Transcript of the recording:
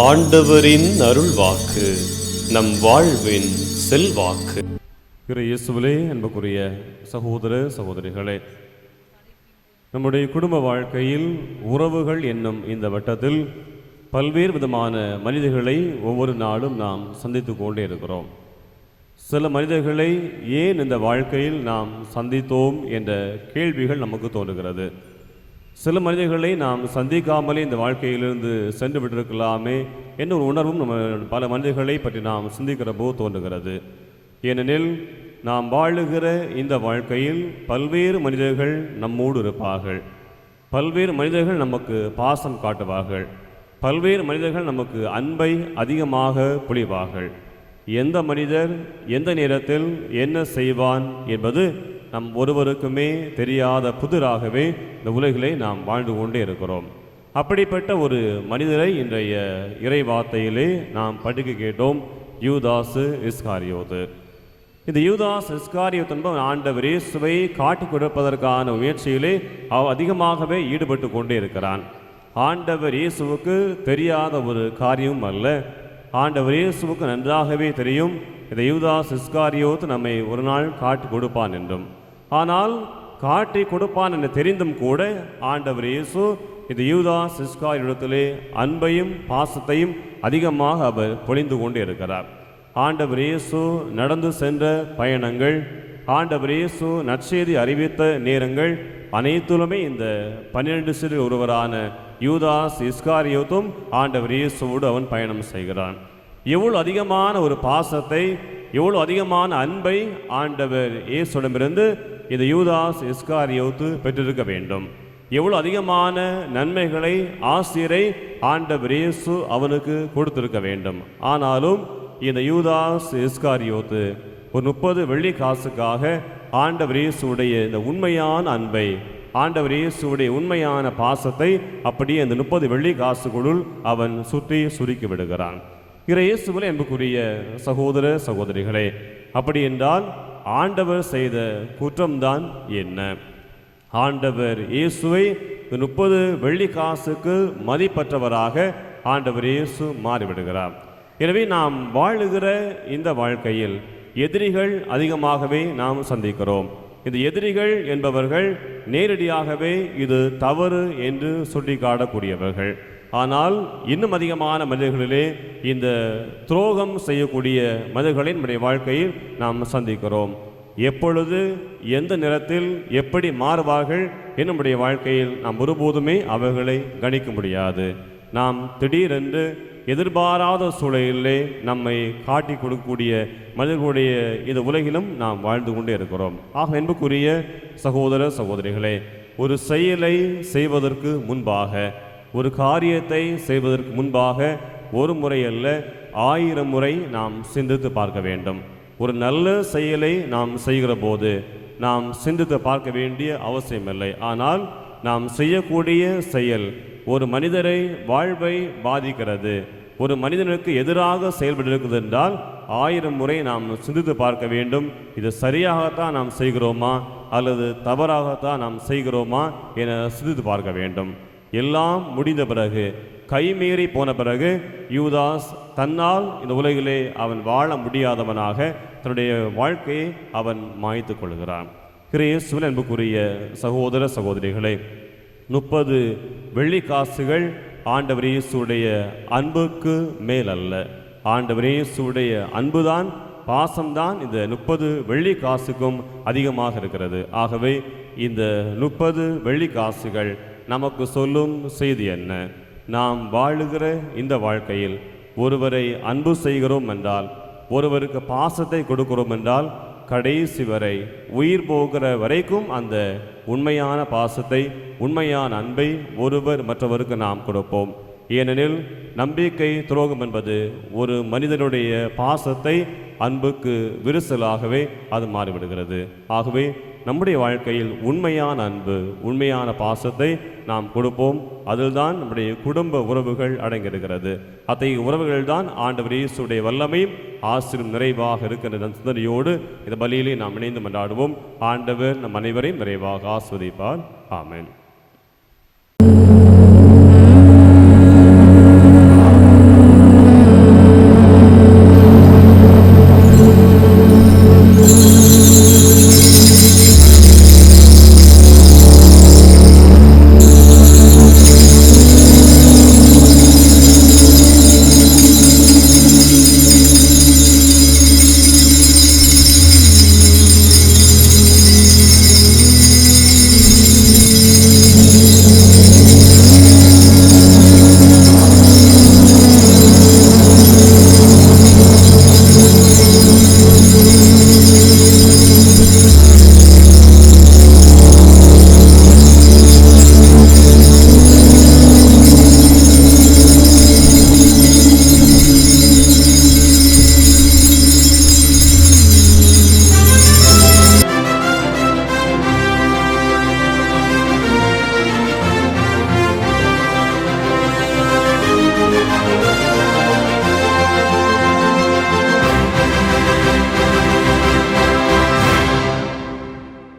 ஆண்டவரின் அருள் வாக்கு நம் வாழ்வின் செல்வாக்கு. திரு இயேசுவிலே அன்புக்குரிய சகோதர சகோதரிகளே நம்முடைய குடும்ப வாழ்க்கையில் உறவுகள் என்னும் இந்த வட்டத்தில் பல்வேறு விதமான மனிதர்களை ஒவ்வொரு நாளும் நாம் சந்தித்து கொண்டே இருக்கிறோம். சில மனிதர்களை ஏன் இந்த வாழ்க்கையில் நாம் சந்தித்தோம் என்ற கேள்விகள் நமக்கு தோன்றுகிறது. சில மனிதர்களை நாம் சந்திக்காமலே இந்த வாழ்க்கையிலிருந்து சென்று விட்டிருக்கலாமே என்ற ஒரு உணர்வும் நம்ம பல மனிதர்களை பற்றி நாம் சிந்திக்கிற போது தோன்றுகிறது. ஏனெனில் நாம் வாழுகிற இந்த வாழ்க்கையில் பல்வேறு மனிதர்கள் நம்மோடு இருப்பார்கள். பல்வேறு மனிதர்கள் நமக்கு பாசம் காட்டுவார்கள். பல்வேறு மனிதர்கள் நமக்கு அன்பை அதிகமாக புழிவார்கள் எந்த மனிதர் எந்த நேரத்தில் என்ன செய்வான் என்பது நம் ஒருவருக்குமே தெரியாத புதிராகவே இந்த உலகிலே நாம் வாழ்ந்து கொண்டே இருக்கிறோம். அப்படிப்பட்ட ஒரு மனிதரை இன்றைய இறை வார்த்தையிலே நாம் படிக்க கேட்டோம். யூதாசு இஸ்காரியோது இந்த யூதாஸ் இஸ்காரியோத் என்பவன் ஆண்டவர் இயேசுவை காட்டிக் கொடுப்பதற்கான முயற்சியிலே அவ அதிகமாகவே ஈடுபட்டு கொண்டே இருக்கிறான். ஆண்டவர் இயேசுவுக்கு தெரியாத ஒரு காரியம் அல்ல. ஆண்டவர் இயேசுவுக்கு நன்றாகவே தெரியும். இந்த யூதாஸ் இஸ்காரியோத் நம்மை ஒரு நாள் காட்டி கொடுப்பான் என்றும். ஆனால் காட்டி கொடுப்பான் என்று தெரிந்தும் கூட ஆண்டவர் இயேசு இந்த யூதாஸ் இடத்திலே அன்பையும் பாசத்தையும் அதிகமாக அவர் பொழிந்து கொண்டே இருக்கிறார். ஆண்டவர் இயேசு நடந்து சென்ற பயணங்கள் ஆண்டவர் இயேசு நற்செய்தி அறிவித்த நேரங்கள் அனைத்துலுமே இந்த பன்னிரண்டு சிறு ஒருவரான யூதாஸ் இஸ்காரியோத்தும் ஆண்டவர் இயேசுவோடு அவன் பயணம் செய்கிறான். எவ்வளோ அதிகமான ஒரு பாசத்தை எவ்வளோ அதிகமான அன்பை ஆண்டவர் இயேசுடமிருந்து இந்த யூதாஸ் இஸ்காரியோத்து பெற்றிருக்க வேண்டும். எவ்வளோ அதிகமான நன்மைகளை ஆசிரியரை ஆண்டவர் இயேசு அவனுக்கு கொடுத்திருக்க வேண்டும். ஆனாலும் இந்த யூதாஸ் இஸ்காரியோத்து ஒரு முப்பது வெள்ளி காசுக்காக ஆண்டவர் இயேசுடைய இந்த உண்மையான அன்பை ஆண்டவர் இயேசுடைய உண்மையான பாசத்தை அப்படியே அந்த முப்பது வெள்ளி காசுகளுள் அவன் சுற்றி சுருக்கி விடுகிறான். இறையேசுவில் என்புக்குரிய சகோதர சகோதரிகளே அப்படி என்றால் ஆண்டவர் செய்த குற்றம்தான் என்ன? ஆண்டவர் இயேசுவை முப்பது வெள்ளி காசுக்கு மதிப்பற்றவராக ஆண்டவர் இயேசு மாறிவிடுகிறார். எனவே நாம் வாழுகிற இந்த வாழ்க்கையில் எதிரிகள் அதிகமாகவே நாம் சந்திக்கிறோம். இந்த எதிரிகள் என்பவர்கள் நேரடியாகவே இது தவறு என்று சுட்டிக்காட்டக்கூடியவர்கள். ஆனால் இன்னும் அதிகமான மனிதர்களிலே இந்த துரோகம் செய்யக்கூடிய மனிதர்களை நம்முடைய வாழ்க்கையில் நாம் சந்திக்கிறோம். எப்பொழுது எந்த நேரத்தில் எப்படி மாறுவார்கள் என்னுடைய வாழ்க்கையில் நாம் ஒருபோதுமே அவர்களை கணிக்க முடியாது. நாம் திடீரென்று எதிர்பாராத சூழலிலே நம்மை காட்டி கொடுக்கக்கூடிய மனிதர்களுடைய இந்த உலகிலும் நாம் வாழ்ந்து கொண்டே இருக்கிறோம். ஆக என்புக்குரிய சகோதர சகோதரிகளே ஒரு செயலை செய்வதற்கு முன்பாக ஒரு காரியத்தை செய்வதற்கு முன்பாக ஒரு முறை அல்ல ஆயிரம் முறை நாம் சிந்தித்து பார்க்க வேண்டும். ஒரு நல்ல செயலை நாம் செய்கிற போது நாம் சிந்தித்து பார்க்க வேண்டிய அவசியமில்லை. ஆனால் நாம் செய்யக்கூடிய செயல் ஒரு மனிதரை வாழ்வை பாதிக்கிறது. ஒரு மனிதனுக்கு எதிராக செயல்பட்டிருக்குது என்றால் ஆயிரம் முறை நாம் சிந்தித்து பார்க்க வேண்டும். இது சரியாகத்தான் நாம் செய்கிறோமா அல்லது தவறாகத்தான் நாம் செய்கிறோமா என சிந்தித்து பார்க்க வேண்டும். எல்லாம் முடிந்த பிறகு கைமீறி போன பிறகு யூதாஸ் தன்னால் இந்த உலகிலே அவன் வாழ முடியாதவனாக தன்னுடைய வாழ்க்கையை அவன் மாய்த்து கொள்கிறான். கிரேசுவல் என்புக்குரிய சகோதர சகோதரிகளே முப்பது வெள்ளி காசுகள் ஆண்டவர் இயேசுடைய அன்புக்கு மேல் அல்ல ஆண்டவர் இயேசுடைய அன்புதான் பாசம்தான் இந்த முப்பது வெள்ளி காசுக்கும் அதிகமாக இருக்கிறது. ஆகவே இந்த முப்பது வெள்ளி காசுகள் நமக்கு சொல்லும் செய்தி என்ன? நாம் வாழுகிற இந்த வாழ்க்கையில் ஒருவரை அன்பு செய்கிறோம் என்றால் ஒருவருக்கு பாசத்தை கொடுக்கிறோம் என்றால் கடைசி வரை உயிர் போகிற வரைக்கும் அந்த உண்மையான பாசத்தை உண்மையான அன்பை ஒருவர் மற்றவருக்கு நாம் கொடுப்போம். ஏனெனில் நம்பிக்கை துரோகம் என்பது ஒரு மனிதனுடைய பாசத்தை அன்புக்கு விரிசலாகவே அது மாறிவிடுகிறது. ஆகவே நம்முடைய வாழ்க்கையில் உண்மையான அன்பு உண்மையான பாசத்தை நாம் கொடுப்போம். அதில்தான் நம்முடைய குடும்ப உறவுகள் அடங்கியிருக்கிறது. அத்தகைய உறவுகள் தான் ஆண்டவர் இயேசுடைய வல்லமையும் ஆசிரியம் நிறைவாக இருக்கின்ற சிந்தனையோடு இந்த பலியிலே நாம் இணைந்து கொண்டாடுவோம் ஆண்டவர் நம் அனைவரையும் நிறைவாக ஆஸ்வதிப்பார். ஆமேன்.